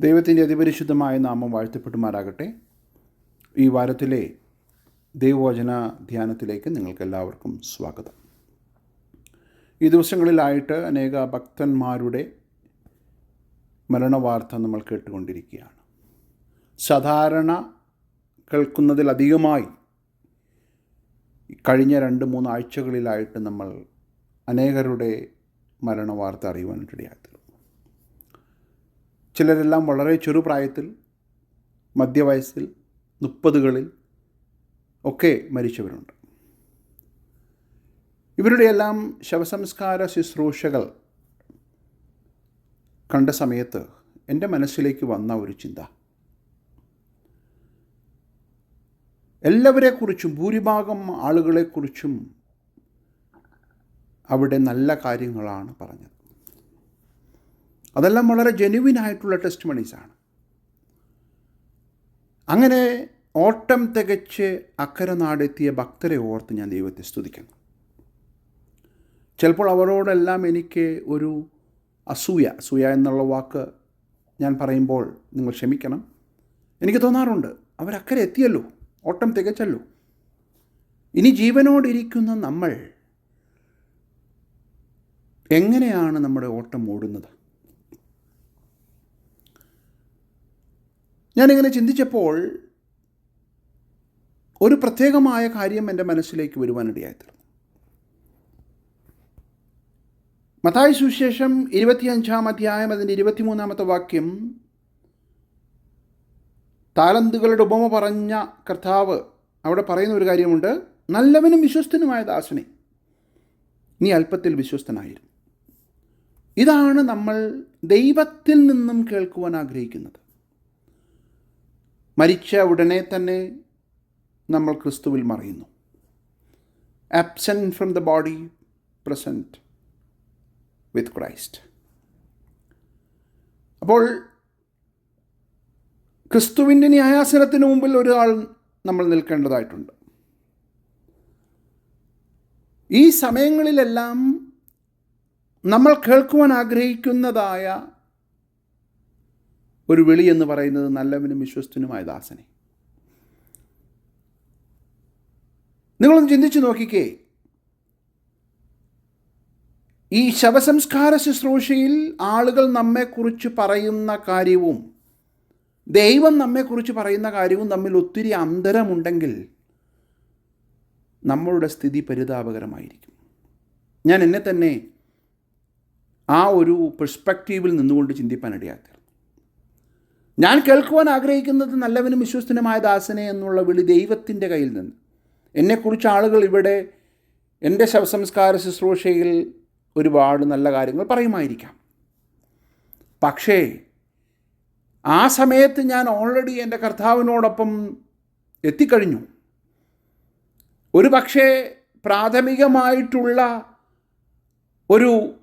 ദൈവത്തിന്റെ അതിപരിശുദ്ധമായ നാമം വാഴ്ത്തപ്പെട്ടുമാറാകട്ടെ ഈ വാരത്തിലെ ദൈവവചന ധ്യാനത്തിലേക്ക് നിങ്ങൾക്കെല്ലാവർക്കും സ്വാഗതം. ഈ ദിവസങ്ങളിലായിട്ട് അനേക ഭക്തന്മാരുടെ മരണവാർത്ത നമ്മൾ കേട്ടുകൊണ്ടിരിക്കുകയാണ്. സാധാരണ കേൾക്കുന്നതിലധികമായി കഴിഞ്ഞ രണ്ട് മൂന്ന് ആഴ്ചകളിലായിട്ട് നമ്മൾ അനേകരുടെ മരണവാർത്ത അറിയുവാനിടയായിത്തീർന്നു ചിലരെല്ലാം വളരെ ചെറുപ്രായത്തിൽ മധ്യവയസ്സിൽ മുപ്പതുകളിൽ ഒക്കെ മരിച്ചവരുണ്ട്. ഇവരുടെയെല്ലാം ശവസംസ്കാര ശുശ്രൂഷകൾ കണ്ട സമയത്ത് എന്റെ മനസ്സിലേക്ക് വന്ന ഒരു ചിന്ത. എല്ലാവരെക്കുറിച്ചും ഭൂരിഭാഗം ആളുകളെക്കുറിച്ചും അവിടെ നല്ല കാര്യങ്ങളാണ് പറഞ്ഞത്. അതെല്ലാം വളരെ ജെനുവിൻ ആയിട്ടുള്ള ടെസ്റ്റ് മണീസാണ് അങ്ങനെ ഓട്ടം തികച്ച് അക്കരെ നാടെത്തിയ ഭക്തരെ ഓർത്ത് ഞാൻ ദൈവത്തെ സ്തുതിക്കുന്നു. ചിലപ്പോൾ അവരോടെല്ലാം എനിക്ക് ഒരു അസൂയ അസൂയ എന്നുള്ള വാക്ക് ഞാൻ പറയുമ്പോൾ നിങ്ങൾ ക്ഷമിക്കണം. എനിക്ക് തോന്നാറുണ്ട് അവരക്കരെ എത്തിയല്ലോ ഓട്ടം തികച്ചല്ലോ. ഇനി ജീവനോടിരിക്കുന്ന നമ്മൾ എങ്ങനെയാണ് നമ്മുടെ ഓട്ടം ഓടുന്നത്? ഞാനിങ്ങനെ ചിന്തിച്ചപ്പോൾ ഒരു പ്രത്യേകമായ കാര്യം എന്റെ മനസ്സിലേക്ക് വരുവാനിടയായിത്തീർന്നു മതായ സുവിശേഷം ഇരുപത്തിയഞ്ചാം അധ്യായം അതിന്റെ ഇരുപത്തിമൂന്നാമത്തെ വാക്യം താലന്തുകളുടെ ഉപമ പറഞ്ഞ കർത്താവ് അവിടെ പറയുന്ന ഒരു കാര്യമുണ്ട്. നല്ലവനും വിശ്വസ്തനുമായ ദാസനെ നീ അല്പത്തിൽ വിശ്വസ്തനായിരുന്നു. ഇതാണ് നമ്മൾ ദൈവത്തിൽ നിന്നും കേൾക്കുവാൻ ആഗ്രഹിക്കുന്നത്. മരിച്ച ഉടനെ തന്നെ നമ്മൾ ക്രിസ്തുവിൽ മറിയുന്നു. Absent from the body present with Christ അപ്പോൾ ക്രിസ്തുവിന്റെ ന്യായാസനത്തിന് മുമ്പിൽ ഒരാൾ നമ്മൾ നിൽക്കേണ്ടതായിട്ടുണ്ട്. ഈ സമയങ്ങളിലെല്ലാം നമ്മൾ കേൾക്കുവാൻ ആഗ്രഹിക്കുന്നതായ ഒരു വിളി എന്ന് പറയുന്നത് നല്ലവനും വിശ്വസ്തനുമായ ദാസനെ. നിങ്ങളൊന്ന് ചിന്തിച്ചു നോക്കിക്കേ. ഈ ശവസംസ്കാര ശുശ്രൂഷയിൽ ആളുകൾ നമ്മെക്കുറിച്ച് പറയുന്ന കാര്യവും ദൈവം നമ്മെക്കുറിച്ച് പറയുന്ന കാര്യവും തമ്മിൽ ഒത്തിരി അന്തരമുണ്ടെങ്കിൽ നമ്മളുടെ സ്ഥിതി പരിതാപകരമായിരിക്കും. ഞാൻ എന്നെ തന്നെ ആ ഒരു പെർസ്പെക്റ്റീവിൽ നിന്നുകൊണ്ട് ചിന്തിപ്പാനിടയാത്തത് ഞാൻ കേൾക്കുവാൻ ആഗ്രഹിക്കുന്നത് നല്ലവനും വിശ്വസ്തനുമായ ദാസനെ എന്നുള്ള വിളി ദൈവത്തിന്റെ കയ്യിൽ നിന്ന്. എന്നെക്കുറിച്ച് ആളുകൾ ഇവിടെ എന്റെ ശവസംസ്കാര ശുശ്രൂഷയിൽ ഒരുപാട് നല്ല കാര്യങ്ങൾ പറയുമായിരിക്കാം. പക്ഷേ ആ സമയത്ത് ഞാൻ ഓൾറെഡി എന്റെ കർത്താവിനോടൊപ്പം എത്തിക്കഴിഞ്ഞു. ഒരു പക്ഷേ പ്രാഥമികമായിട്ടുള്ള ഒരു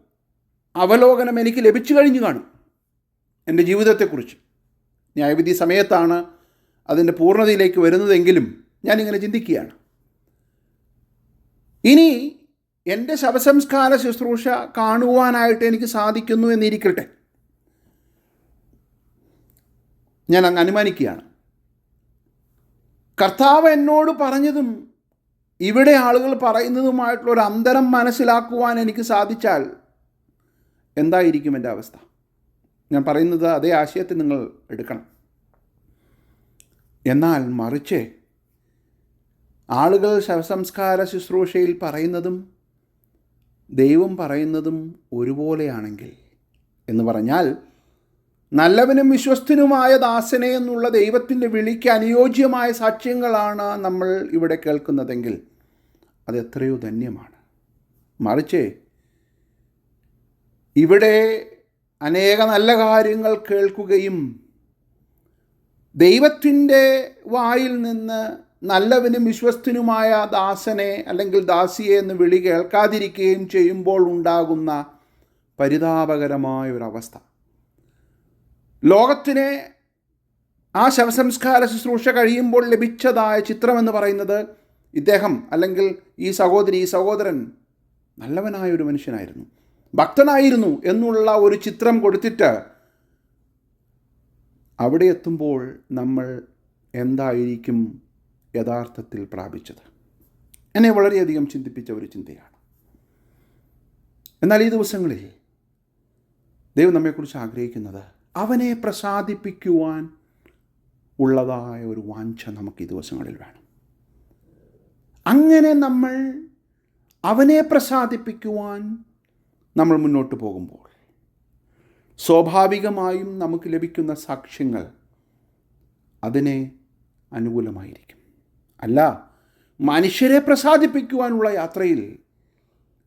അവലോകനം എനിക്ക് ലഭിച്ചു കഴിഞ്ഞു കാണും എന്റെ ജീവിതത്തെക്കുറിച്ച്. ന്യായവിധി സമയത്താണ് അതിന്റെ പൂർണതയിലേക്ക് വരുന്നതെങ്കിലും ഞാനിങ്ങനെ ചിന്തിക്കുകയാണ്. ഇനി എന്റെ ശവസംസ്കാര ശുശ്രൂഷ കാണുവാനായിട്ട് എനിക്ക് സാധിക്കുന്നു എന്നിരിക്കട്ടെ. ഞാൻ അങ്ങ് അനുമാനിക്കുകയാണ്. കർത്താവ് എന്നോട് പറഞ്ഞതും ഇവിടെ ആളുകൾ പറയുന്നതുമായിട്ടുള്ള ഒരു അന്തരം മനസ്സിലാക്കുവാൻ എനിക്ക് സാധിച്ചാൽ എന്തായിരിക്കും എന്റെ അവസ്ഥ? ഞാൻ പറയുന്നത് അതേ ആശയത്തെ നിങ്ങൾ എടുക്കണം. എന്നാൽ മറിച്ച് ആളുകൾ ശവസംസ്കാര ശുശ്രൂഷയിൽ പറയുന്നതും ദൈവം പറയുന്നതും ഒരുപോലെയാണെങ്കിൽ എന്ന് പറഞ്ഞാൽ നല്ലവനും വിശ്വസ്തനുമായ ദാസനെ എന്നുള്ള ദൈവത്തിന്റെ വിളിക്ക് അനുയോജ്യമായ സാക്ഷ്യങ്ങളാണ് നമ്മൾ ഇവിടെ കേൾക്കുന്നതെങ്കിൽ അത് എത്രയോ ധന്യമാണ്. മറിച്ച് ഇവിടെ അനേക നല്ല കാര്യങ്ങൾ കേൾക്കുകയും ദൈവത്തിന്റെ വായിൽ നിന്ന് നല്ലവനും വിശ്വസ്തനുമായ ദാസനെ അല്ലെങ്കിൽ ദാസിയെ എന്ന് വിളി കേൾക്കാതിരിക്കുകയും ചെയ്യുമ്പോൾ ഉണ്ടാകുന്ന പരിതാപകരമായ ഒരവസ്ഥ ലോകത്തിനെ ആ ശവസംസ്കാര ശുശ്രൂഷ കഴിയുമ്പോൾ ലഭിച്ചതായ ചിത്രമെന്ന് പറയുന്നത് ഇദ്ദേഹം അല്ലെങ്കിൽ ഈ സഹോദരി ഈ സഹോദരൻ നല്ലവനായ ഒരു മനുഷ്യനായിരുന്നു. ഭക്തനായിരുന്നു എന്നുള്ള ഒരു ചിത്രം കൊടുത്തിട്ട് അവിടെ എത്തുമ്പോൾ നമ്മൾ എന്തായിരിക്കും യഥാർത്ഥത്തിൽ പ്രാപിച്ചത്? എന്നെ വളരെയധികം ചിന്തിപ്പിച്ച ഒരു ചിന്തയാണ്. എന്നാൽ ഈ ദിവസങ്ങളിൽ ദൈവം നമ്മെക്കുറിച്ച് ആഗ്രഹിക്കുന്നത് അവനെ പ്രസാദിപ്പിക്കുവാൻ ഉള്ളതായ ഒരു വാഞ്ച നമുക്ക് ഈ ദിവസങ്ങളിൽ വേണം. അങ്ങനെ നമ്മൾ അവനെ പ്രസാദിപ്പിക്കുവാൻ നമ്മൾ മുന്നോട്ട് പോകുമ്പോൾ. സ്വാഭാവികമായും നമുക്ക് ലഭിക്കുന്ന സാക്ഷ്യങ്ങൾ അതിനെ അനുകൂലമായിരിക്കും. അല്ല മനുഷ്യരെ പ്രസാദിപ്പിക്കുവാനുള്ള യാത്രയിൽ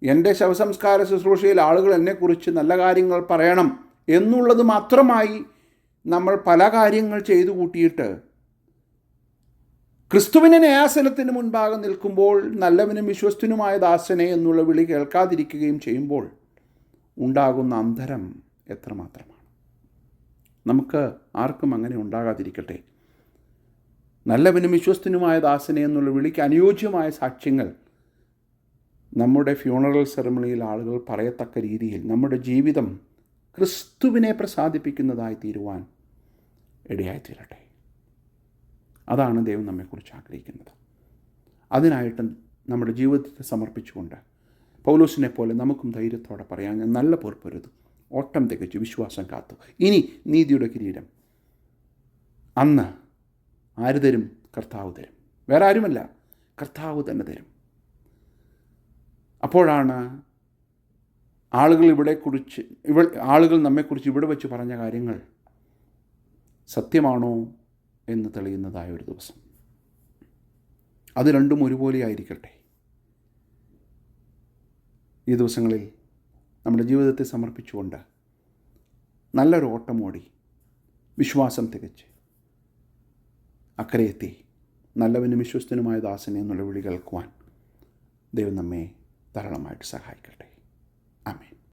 എന്റെ ശവസംസ്കാര ശുശ്രൂഷയിൽ ആളുകൾ എന്നെക്കുറിച്ച് നല്ല കാര്യങ്ങൾ പറയണം എന്നുള്ളത് മാത്രമായി നമ്മൾ പല കാര്യങ്ങൾ ചെയ്തു കൂട്ടിയിട്ട് ക്രിസ്തുവിനെ ന്യായാസനത്തിന് മുൻപാകെ നിൽക്കുമ്പോൾ നല്ലവനും വിശ്വസ്തനുമായ ദാസനെ എന്നുള്ള വിളി കേൾക്കാതിരിക്കുകയും ചെയ്യുമ്പോൾ ഉണ്ടാകുന്ന അന്തരം എത്രമാത്രമാണ്? നമുക്ക് ആർക്കും അങ്ങനെ ഉണ്ടാകാതിരിക്കട്ടെ. നല്ലവനും വിശ്വസ്തനുമായ ദാസനെ എന്നുള്ള വിളിക്ക് അനുയോജ്യമായ സാക്ഷ്യങ്ങൾ നമ്മുടെ ഫ്യൂണറൽ സെറമണിയിൽ ആളുകൾ പറയത്തക്ക രീതിയിൽ നമ്മുടെ ജീവിതം ക്രിസ്തുവിനെ പ്രസാദിപ്പിക്കുന്നതായി തീരുവാൻ ഇടയായി തീരട്ടെ അതാണ് ദൈവം നമ്മെക്കുറിച്ച് ആഗ്രഹിക്കുന്നത്. അതിനായിട്ട് നമ്മുടെ ജീവിതത്തെ സമർപ്പിച്ചുകൊണ്ട് പൗലോസിനെ പോലെ നമുക്കും ധൈര്യത്തോടെ പറയാൻ ഞാൻ നല്ല പൊറുപ്പരുത്. ഓട്ടം തികച്ചു വിശ്വാസം കാത്തു. ഇനി നീതിയുടെ കിരീടം. അന്ന് ആര് തരും? കർത്താവ് തരും. വേറെ ആരുമല്ല. കർത്താവ് തന്നെ തരും. അപ്പോഴാണ് ആളുകൾ ഇവിടെ കുറിച്ച് ഇവ ആളുകൾ നമ്മെക്കുറിച്ച് ഇവിടെ വെച്ച് പറഞ്ഞ കാര്യങ്ങൾ സത്യമാണോ എന്ന് തെളിയുന്നതായ ഒരു ദിവസം. അത് രണ്ടും ഒരുപോലെ ആയിരിക്കട്ടെ ഈ ദിവസങ്ങളിൽ നമ്മുടെ ജീവിതത്തെ സമർപ്പിച്ചുകൊണ്ട് നല്ലൊരു ഓട്ടമോടി ഓടി വിശ്വാസം തികച്ച് അക്കരയെത്തി നല്ലവനും വിശ്വസ്തനുമായ ദാസനെ എന്നുള്ള വിളി കേൾക്കുവാൻ ദൈവം നമ്മെ ധാരാളമായിട്ട് സഹായിക്കട്ടെ. ആമേൻ.